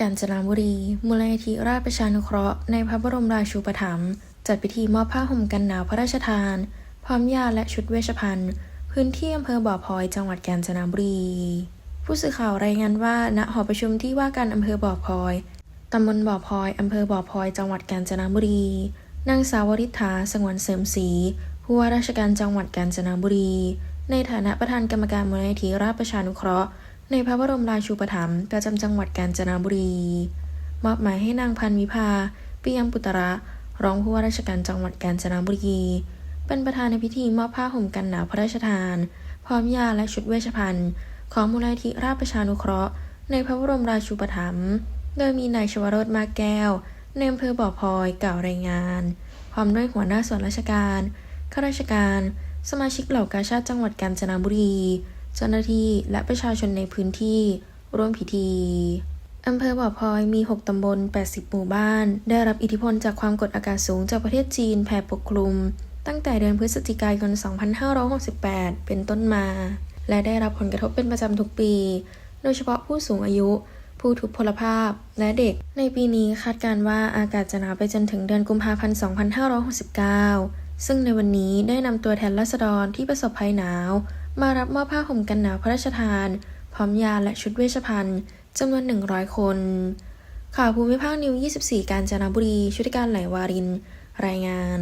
กาญจนบุรี มูลนิธิราชประชานุเคราะห์ในพระบรมราชูปถัมภ์จัดพิธีมอบผ้าห่มกันหนาวพระราชทาน พร้อมยาและชุดเวชภัณฑ์ พื้นที่อำเภอบ่อพลอยจังหวัดกาญจนบุรี ผู้สื่อข่าวรายงานว่า ณหอประชุมที่ว่าการอำเภอบ่อพลอยตำบลบ่อพลอยอำเภอบ่อพลอยจังหวัดกาญจนบุรี นางสาววริษฐาสงวนเสริมศรีผู้ว่าราชการจังหวัดกาญจนบุรี ในฐานะประธานกรรมการมูลนิธิราชประชานุเคราะห์ ในพระบรมราชูปถัมภ์ประจำจังหวัดกาญจนบุรี มอบหมายให้นางพันวิภาปิยมปุตระรองผู้ว่าราชการจังหวัดกาญจนบุรี เป็นประธานในพิธีมอบผ้าห่มกันหนาวพระราชทาน พร้อมยาและชุดเวชภัณฑ์ ของมูลนิธิราชประชานุเคราะห์ ในพระบรมราชูปถัมภ์โดยมีนายชวโรธมาแก้วในอำเภอบ่อพลอยกล่าวรายงาน พร้อมด้วยหัวหน้าส่วนราชการข้าราชการ สมาชิกเหล่ากาชาติจังหวัดกาญจนบุรี เจ้าหน้าที่และประชาชนในพื้นที่ร่วมพิธีอำเภอบ่อพลอยมี 6 ตำบล 80 หมู่บ้าน ได้รับอิทธิพลจากความกดอากาศสูงจากประเทศจีนแผ่ปกคลุม ตั้งแต่เดือนพฤศจิกายน 2568 เป็นต้นมา และได้รับผลกระทบเป็นประจำทุกปี โดยเฉพาะผู้สูงอายุ ผู้ทุพพลภาพ และเด็ก ในปีนี้คาดการณ์ว่าอากาศจะหนาวไปจนถึงเดือนกุมภาพันธ์ 2569 ซึ่งในวันนี้ได้นำตัวแทนราษฎรที่ประสบภัยหนาว มารับมอบผ้าห่มกันหนาวพระราชทาน พร้อมยาและชุดเวชภัณฑ์จำนวน 100 คน ข่าวภูมิภาคนิว 24 การจนบุรี ชุติการไหลวาริน รายงาน